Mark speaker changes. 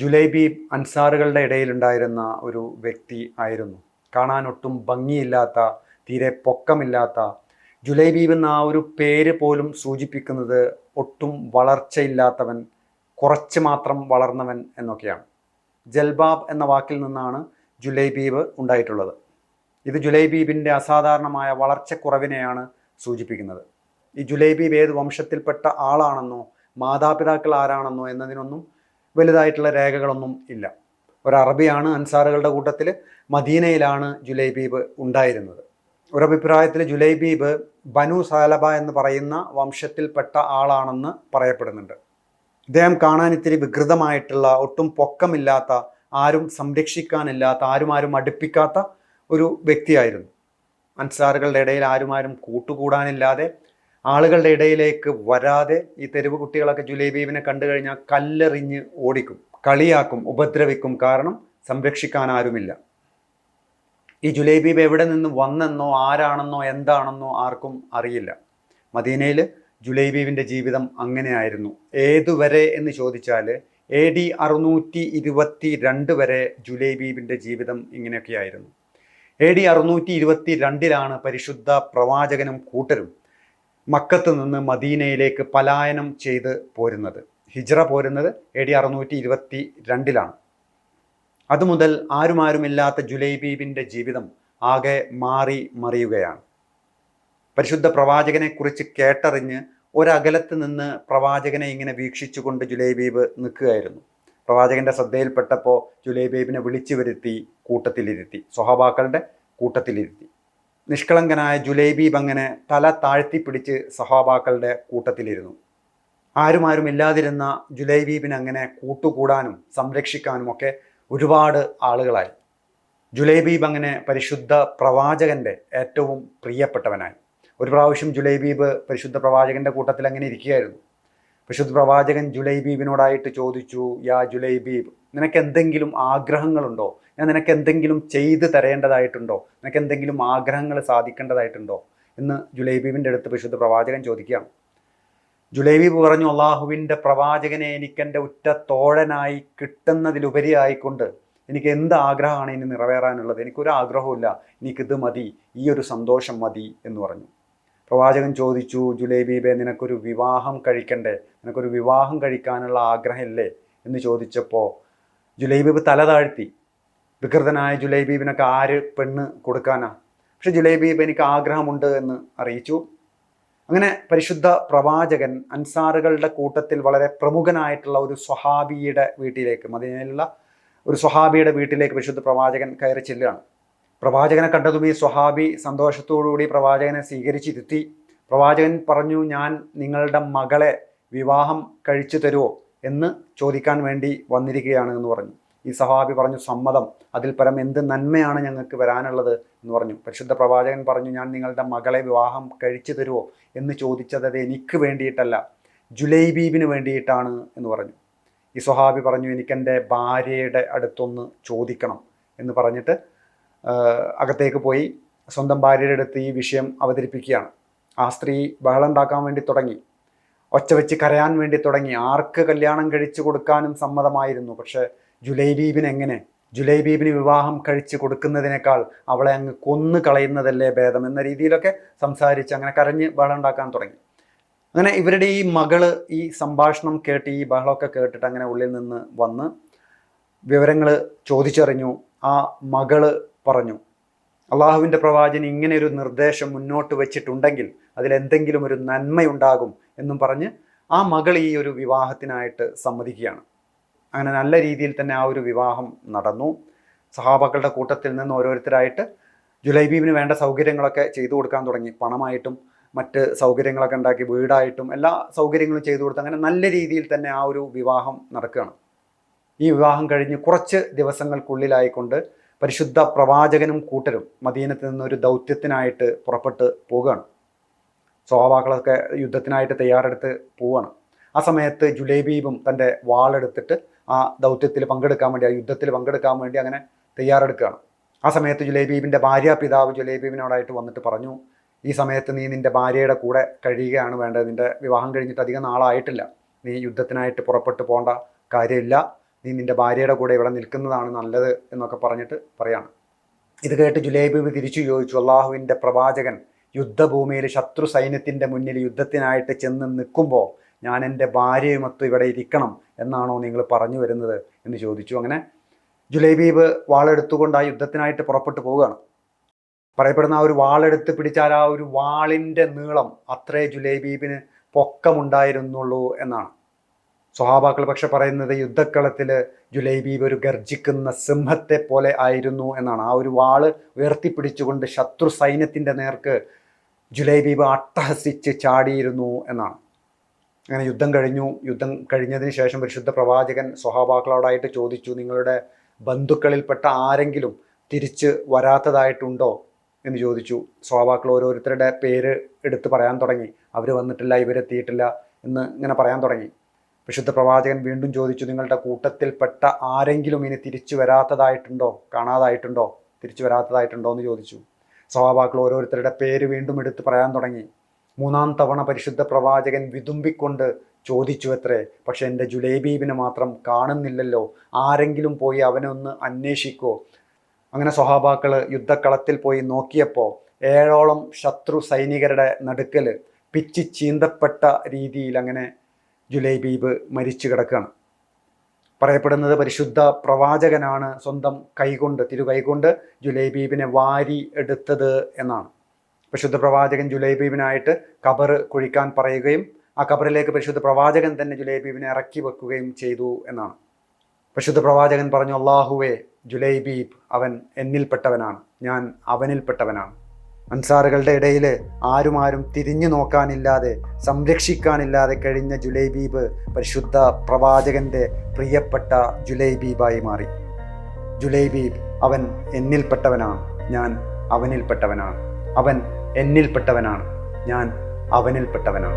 Speaker 1: ജുലൈബീബ് അൻസാറുകളുടെ ഇടയിലുണ്ടായിരുന്ന ഒരു വ്യക്തി ആയിരുന്നു. കാണാൻ ഒട്ടും ഭംഗിയില്ലാത്ത തീരെ പൊക്കമില്ലാത്ത ജുലൈബീബ് എന്ന ആ ഒരു പേര് പോലും സൂചിപ്പിക്കുന്നത് ഒട്ടും വളർച്ചയില്ലാത്തവൻ കുറച്ച് മാത്രം വളർന്നവൻ എന്നൊക്കെയാണ്. ജൽബാബ് എന്ന വാക്കിൽ നിന്നാണ് ജുലൈബീബ് ഉണ്ടായിട്ടുള്ളത്. ഇത് ജുലൈബീബിന്റെ അസാധാരണമായ വളർച്ചക്കുറവിനെയാണ് സൂചിപ്പിക്കുന്നത്. ഈ ജുലൈബീബ് ഏത് വംശത്തിൽപ്പെട്ട ആളാണെന്നോ മാതാപിതാക്കൾ ആരാണെന്നോ എന്നതിനൊന്നും വലുതായിട്ടുള്ള രേഖകളൊന്നും ഇല്ല. ഒരു അറബിയാണ് അൻസാറുകളുടെ കൂട്ടത്തിൽ മദീനയിലാണ് ജുലൈബീബ് ഉണ്ടായിരുന്നത്. ഒരു അഭിപ്രായത്തിൽ ജുലൈബീബ് ബനു സാലബ എന്ന് പറയുന്ന വംശത്തിൽപ്പെട്ട ആളാണെന്ന് പറയപ്പെടുന്നുണ്ട്. ഇദ്ദേഹം കാണാൻ ഇത്തിരി വികൃതമായിട്ടുള്ള ഒട്ടും പൊക്കമില്ലാത്ത ആരും സംരക്ഷിക്കാനില്ലാത്ത ആരും ആരും അടുപ്പിക്കാത്ത ഒരു വ്യക്തിയായിരുന്നു. അൻസാറുകളുടെ ഇടയിൽ ആരും ആരും കൂട്ടുകൂടാനില്ലാതെ ആളുകളുടെ ഇടയിലേക്ക് വരാതെ ഈ തെരുവ് കുട്ടികളൊക്കെ ജുലൈബീബിനെ കണ്ടു കഴിഞ്ഞാൽ കല്ലെറിഞ്ഞ് ഓടിക്കും കളിയാക്കും ഉപദ്രവിക്കും. കാരണം സംരക്ഷിക്കാൻ ആരുമില്ല. ഈ ജുലൈബീബ് എവിടെ നിന്ന് വന്നെന്നോ ആരാണെന്നോ എന്താണെന്നോ ആർക്കും അറിയില്ല. മദീനയിൽ ജുലൈബീബിന്റെ ജീവിതം അങ്ങനെയായിരുന്നു. ഏതുവരെ എന്ന് ചോദിച്ചാൽ എ ഡി അറുന്നൂറ്റി ഇരുപത്തി രണ്ട് വരെ ജുലൈബീബിന്റെ ജീവിതം ഇങ്ങനെയൊക്കെയായിരുന്നു. എ ഡി അറുന്നൂറ്റി ഇരുപത്തി രണ്ടിലാണ് പരിശുദ്ധ പ്രവാചകനും കൂട്ടരും മക്കത്ത് നിന്ന് മദീനയിലേക്ക് പലായനം ചെയ്ത് പോരുന്നത്. ഹിജ്റ പോരുന്നത് എ ഡി അറുന്നൂറ്റി ഇരുപത്തി രണ്ടിലാണ് അതുമുതൽ ആരുമാരുമില്ലാത്ത ജുലൈബീബിന്റെ ജീവിതം ആകെ മാറി മറിയുകയാണ്. പരിശുദ്ധ പ്രവാചകനെക്കുറിച്ച് കേട്ടറിഞ്ഞ് ഒരകലത്ത് നിന്ന് പ്രവാചകനെ ഇങ്ങനെ വീക്ഷിച്ചുകൊണ്ട് ജുലൈബീബ് നിൽക്കുകയായിരുന്നു. പ്രവാചകന്റെ ശ്രദ്ധയിൽപ്പെട്ടപ്പോൾ ജുലൈബീബിനെ വിളിച്ചു വരുത്തി കൂട്ടത്തിലിരുത്തി സ്വഹാബാക്കളുടെ കൂട്ടത്തിലിരുത്തി. നിഷ്കളങ്കനായ ജുലൈബീബ് അങ്ങനെ തല താഴ്ത്തി പിടിച്ച് സഹാബാക്കളുടെ കൂട്ടത്തിലിരുന്നു. ആരുമാരും ഇല്ലാതിരുന്ന ജുലൈബീബിനെ അങ്ങനെ കൂട്ടുകൂടാനും സംരക്ഷിക്കാനും ഒക്കെ ഒരുപാട് ആളുകളായി. ജുലൈബീബ് അങ്ങനെ പരിശുദ്ധ പ്രവാചകന്റെ ഏറ്റവും പ്രിയപ്പെട്ടവനായി. ഒരു പ്രാവശ്യം ജുലൈബീബ് പരിശുദ്ധ പ്രവാചകന്റെ കൂട്ടത്തിൽ അങ്ങനെ ഇരിക്കുകയായിരുന്നു. പരിശുദ്ധ പ്രവാചകൻ ജുലൈബീബിനോടായിട്ട് ചോദിച്ചു യാ ജുലൈബീബ് നിനക്ക് എന്തെങ്കിലും ആഗ്രഹങ്ങളുണ്ടോ? നിനക്ക് എന്തെങ്കിലും ചെയ്തു തരേണ്ടതായിട്ടുണ്ടോ? നിനക്ക് എന്തെങ്കിലും ആഗ്രഹങ്ങൾ സാധിക്കേണ്ടതായിട്ടുണ്ടോ? എന്ന് ജുലൈബീബിന്റെ അടുത്ത് വിശുദ്ധ പ്രവാചകൻ ചോദിക്കുകയാണ് ജുലൈബീബ് പറഞ്ഞു അള്ളാഹുവിന്റെ പ്രവാചകനെ എനിക്കെന്റെ ഉറ്റ തോഴനായി കിട്ടുന്നതിലുപരി ആയിക്കൊണ്ട് എനിക്ക് എന്ത് ആഗ്രഹമാണ് ഇനി നിറവേറാനുള്ളത്? എനിക്കൊരു ആഗ്രഹമില്ല എനിക്കിത് മതി. ഈ ഒരു സന്തോഷം മതി. എന്ന് പറഞ്ഞു. പ്രവാചകൻ ചോദിച്ചു ജുലൈബീബെ നിനക്കൊരു വിവാഹം കഴിക്കണ്ടേ? നിനക്കൊരു വിവാഹം കഴിക്കാനുള്ള ആഗ്രഹമില്ലേ? എന്ന് ചോദിച്ചപ്പോൾ ജുലൈബീബ് തല താഴ്ത്തി. വികൃതനായ ജുലൈബീബിനൊക്കെ ആര് പെണ്ണ് കൊടുക്കാനാ? പക്ഷെ ജുലൈബീബ് എനിക്ക് ആഗ്രഹമുണ്ട് എന്ന് അറിയിച്ചു. അങ്ങനെ പരിശുദ്ധ പ്രവാചകൻ അൻസാറുകളുടെ കൂട്ടത്തിൽ വളരെ പ്രമുഖനായിട്ടുള്ള ഒരു സ്വഹാബിയുടെ വീട്ടിലേക്ക് മദീനയിലുള്ള ഒരു സ്വഹാബിയുടെ വീട്ടിലേക്ക് പരിശുദ്ധ പ്രവാചകൻ കയറി ചെല്ലുകയാണ്. പ്രവാചകനെ കണ്ടതും ഈ സ്വഹാബി സന്തോഷത്തോടുകൂടി പ്രവാചകനെ സ്വീകരിച്ചിരുത്തി. പ്രവാചകൻ പറഞ്ഞു ഞാൻ നിങ്ങളുടെ മകളെ വിവാഹം കഴിച്ചു തരുമോ എന്ന് ചോദിക്കാൻ വേണ്ടി വന്നിരിക്കുകയാണ് എന്ന് പറഞ്ഞു. ഈ സഹാബി പറഞ്ഞു സമ്മതം. അതിൽ പരം എന്ത് നന്മയാണ് ഞങ്ങൾക്ക് വരാനുള്ളത്? എന്ന് പറഞ്ഞു. പരിശുദ്ധ പ്രവാചകൻ പറഞ്ഞു ഞാൻ നിങ്ങളുടെ മകളെ വിവാഹം കഴിച്ചു തരുമോ എന്ന് ചോദിച്ചത് എനിക്ക് വേണ്ടിയിട്ടല്ല ജുലൈബീബിന് വേണ്ടിയിട്ടാണ് എന്ന് പറഞ്ഞു. ഈ സ്വഹാബി പറഞ്ഞു എനിക്കെന്റെ ഭാര്യയുടെ അടുത്തൊന്ന് ചോദിക്കണം. എന്ന് പറഞ്ഞിട്ട് അകത്തേക്ക് പോയി സ്വന്തം ഭാര്യയുടെ അടുത്ത് ഈ വിഷയം അവതരിപ്പിക്കുകയാണ്. ആ സ്ത്രീ ബഹളം ഉണ്ടാക്കാൻ വേണ്ടി തുടങ്ങി. ഒച്ച വെച്ച് കരയാൻ വേണ്ടി തുടങ്ങി. ആർക്ക് കല്യാണം കഴിച്ചു കൊടുക്കാനും സമ്മതമായിരുന്നു. പക്ഷേ ജുലൈബീബിന് എങ്ങനെ? ജുലൈബീബിന് വിവാഹം കഴിച്ച് കൊടുക്കുന്നതിനേക്കാൾ അവളെ അങ്ങ് കൊന്നു കളയുന്നതല്ലേ ഭേദം എന്ന രീതിയിലൊക്കെ സംസാരിച്ച് അങ്ങനെ കരഞ്ഞ് ബഹളം ഉണ്ടാക്കാൻ തുടങ്ങി. അങ്ങനെ ഇവരുടെ ഈ മകൾ ഈ സംഭാഷണം കേട്ട് ഈ ബഹളമൊക്കെ കേട്ടിട്ട് അങ്ങനെ ഉള്ളിൽ നിന്ന് വന്ന് വിവരങ്ങൾ ചോദിച്ചറിഞ്ഞു. ആ മകൾ പറഞ്ഞു അള്ളാഹുവിന്റെ പ്രവാചകൻ ഇങ്ങനെ ഒരു നിർദ്ദേശം മുന്നോട്ട് വെച്ചിട്ടുണ്ടെങ്കിൽ അതിലെന്തെങ്കിലും ഒരു നന്മയുണ്ടാകും എന്നും പറഞ്ഞ് ആ മകൾ ഈ ഒരു വിവാഹത്തിനായിട്ട് സമ്മതിക്കുകയാണ്. അങ്ങനെ നല്ല രീതിയിൽ തന്നെ ആ ഒരു വിവാഹം നടന്നു. സഹാബാക്കളുടെ കൂട്ടത്തിൽ നിന്ന് ഓരോരുത്തരായിട്ട് ജുലൈബീബിന് വേണ്ട സൗകര്യങ്ങളൊക്കെ ചെയ്തു കൊടുക്കാൻ തുടങ്ങി. പണമായിട്ടും മറ്റ് സൗകര്യങ്ങളൊക്കെ ഉണ്ടാക്കി വീടായിട്ടും എല്ലാ സൗകര്യങ്ങളും ചെയ്തു കൊടുത്ത് അങ്ങനെ നല്ല രീതിയിൽ തന്നെ ആ ഒരു വിവാഹം നടക്കുകയാണ്. ഈ വിവാഹം കഴിഞ്ഞ് കുറച്ച് ദിവസങ്ങൾക്കുള്ളിലായിക്കൊണ്ട് പരിശുദ്ധ പ്രവാചകനും കൂട്ടരും മദീനത്ത് നിന്ന് ഒരു ദൗത്യത്തിനായിട്ട് പുറപ്പെട്ട് പോവുകയാണ്. സ്വഭാവാക്കളൊക്കെ യുദ്ധത്തിനായിട്ട് തയ്യാറെടുത്ത് പോവുകയാണ്. ആ സമയത്ത് ജുലേബീബും തന്റെ വാളെടുത്തിട്ട് ആ ദൗത്യത്തിൽ പങ്കെടുക്കാൻ വേണ്ടി ആ യുദ്ധത്തിൽ പങ്കെടുക്കാൻ വേണ്ടി അങ്ങനെ തയ്യാറെടുക്കുകയാണ്. ആ സമയത്ത് ജുലേബീബിന്റെ ഭാര്യ പിതാവ് ജുലൈബീബിനോടായിട്ട് വന്നിട്ട് പറഞ്ഞു ഈ സമയത്ത് നീ നിന്റെ ഭാര്യയുടെ കൂടെ കഴിയുകയാണ് വേണ്ടത്. നിന്റെ വിവാഹം കഴിഞ്ഞിട്ട് അധികം നാളായിട്ടില്ല. നീ യുദ്ധത്തിനായിട്ട് പുറപ്പെട്ടു പോകേണ്ട കാര്യമില്ല. നീ നിന്റെ ഭാര്യയുടെ കൂടെ ഇവിടെ നിൽക്കുന്നതാണ് നല്ലത് എന്നൊക്കെ പറഞ്ഞിട്ട് പറയാണ്. ഇത് കേട്ട് ജുലൈബീബ് തിരിച്ചു ചോദിച്ചു അള്ളാഹുവിന്റെ പ്രവാചകൻ യുദ്ധഭൂമിയിൽ ശത്രു സൈന്യത്തിന്റെ മുന്നിൽ യുദ്ധത്തിനായിട്ട് ചെന്ന് നിൽക്കുമ്പോൾ ഞാൻ എന്റെ ഭാര്യയുമൊത്ത് ഇവിടെ ഇരിക്കണം എന്നാണോ നിങ്ങൾ പറഞ്ഞു വരുന്നത് എന്ന് ചോദിച്ചു. അങ്ങനെ ജുലൈബീബ് വാളെടുത്തുകൊണ്ട് ആ യുദ്ധത്തിനായിട്ട് പുറപ്പെട്ടു പോവുകയാണ്. പറയപ്പെടുന്ന ആ ഒരു വാളെടുത്ത് പിടിച്ചാൽ ആ ഒരു വാളിന്റെ നീളം അത്രേ ജുലൈബീബിന് പൊക്കമുണ്ടായിരുന്നുള്ളൂ എന്നാണ്. സ്വഹാബാക്കൾ പക്ഷെ പറയുന്നത് യുദ്ധക്കളത്തിൽ ജുലൈബീബ് ഒരു ഗർജിക്കുന്ന സിംഹത്തെ പോലെ ആയിരുന്നു എന്നാണ്. ആ ഒരു വാൾ ഉയർത്തിപ്പിടിച്ചുകൊണ്ട് ശത്രു സൈന്യത്തിന്റെ നേർക്ക് ജുലൈബീബ് അട്ടഹസിച്ച് ചാടിയിരുന്നു എന്നാണ്. അങ്ങനെ യുദ്ധം കഴിഞ്ഞു. യുദ്ധം കഴിഞ്ഞതിന് ശേഷം പരിശുദ്ധ പ്രവാചകൻ സ്വഹാബാക്കളോടായിട്ട് ചോദിച്ചു നിങ്ങളുടെ ബന്ധുക്കളിൽപ്പെട്ട ആരെങ്കിലും തിരിച്ച് വരാത്തതായിട്ടുണ്ടോ? എന്ന് ചോദിച്ചു. സ്വഹാബാക്കൾ ഓരോരുത്തരുടെ പേര് എടുത്ത് പറയാൻ തുടങ്ങി. അവർ വന്നിട്ടില്ല ഇവരെത്തിയിട്ടില്ല എന്ന് ഇങ്ങനെ പറയാൻ തുടങ്ങി. വിശുദ്ധ പ്രവാചകൻ വീണ്ടും ചോദിച്ചു നിങ്ങളുടെ കൂട്ടത്തിൽപ്പെട്ട ആരെങ്കിലും ഇനി തിരിച്ചു വരാത്തതായിട്ടുണ്ടോ? കാണാതായിട്ടുണ്ടോ? തിരിച്ചു വരാത്തതായിട്ടുണ്ടോ? എന്ന് ചോദിച്ചു. സ്വഭാവാക്കൾ ഓരോരുത്തരുടെ പേര് വീണ്ടും എടുത്ത് പറയാൻ തുടങ്ങി. മൂന്നാം തവണ പരിശുദ്ധ പ്രവാചകൻ വിതുമ്പിക്കൊണ്ട് ചോദിച്ചു അത്രേ പക്ഷെ എന്റെ ജുലേബീബിനെ മാത്രം കാണുന്നില്ലല്ലോ. ആരെങ്കിലും പോയി അവനെ ഒന്ന് അന്വേഷിക്കോ. അങ്ങനെ സ്വഹാബാക്കൾ യുദ്ധക്കളത്തിൽ പോയി നോക്കിയപ്പോൾ ഏഴോളം ശത്രു സൈനികരുടെ നടുക്കൽ പിച്ചി ചീന്തപ്പെട്ട രീതിയിൽ അങ്ങനെ ജുലൈബീബ് മരിച്ചു കിടക്കുകയാണ് പറയപ്പെടുന്നത് പരിശുദ്ധ പ്രവാചകനാണ് സ്വന്തം കൈകൊണ്ട് തിരുകൈകൊണ്ട് ജുലൈബീബിനെ വാരി എടുത്തത് എന്നാണ്. പരിശുദ്ധ പ്രവാചകൻ ജുലൈബീബിനായിട്ട് കബർ കുഴിക്കാൻ പറയുകയും ആ കബറിലേക്ക് പരിശുദ്ധ പ്രവാചകൻ തന്നെ ജുലൈബീബിനെ ഇറക്കി വെക്കുകയും ചെയ്തു എന്നാണ്. പരിശുദ്ധ പ്രവാചകൻ പറഞ്ഞു അള്ളാഹുവേ ജുലൈബീബ് അവൻ എന്നിൽപ്പെട്ടവനാണ്. ഞാൻ അവനിൽപ്പെട്ടവനാണ്. അൻസാറുകളുടെ ഇടയിൽ ആരും ആരും തിരിഞ്ഞു നോക്കാനില്ലാതെ സംരക്ഷിക്കാനില്ലാതെ കഴിഞ്ഞ ജുലൈബീബ് പരിശുദ്ധ പ്രവാചകന്റെ പ്രിയപ്പെട്ട ജുലൈബീബായി മാറി. ജുലൈബീബ് അവൻ എന്നിൽപ്പെട്ടവനാണ്. ഞാൻ അവനിൽപ്പെട്ടവനാണ്. അവൻ എന്നിൽപ്പെട്ടവനാണ്. ഞാൻ അവനിൽപ്പെട്ടവനാണ്.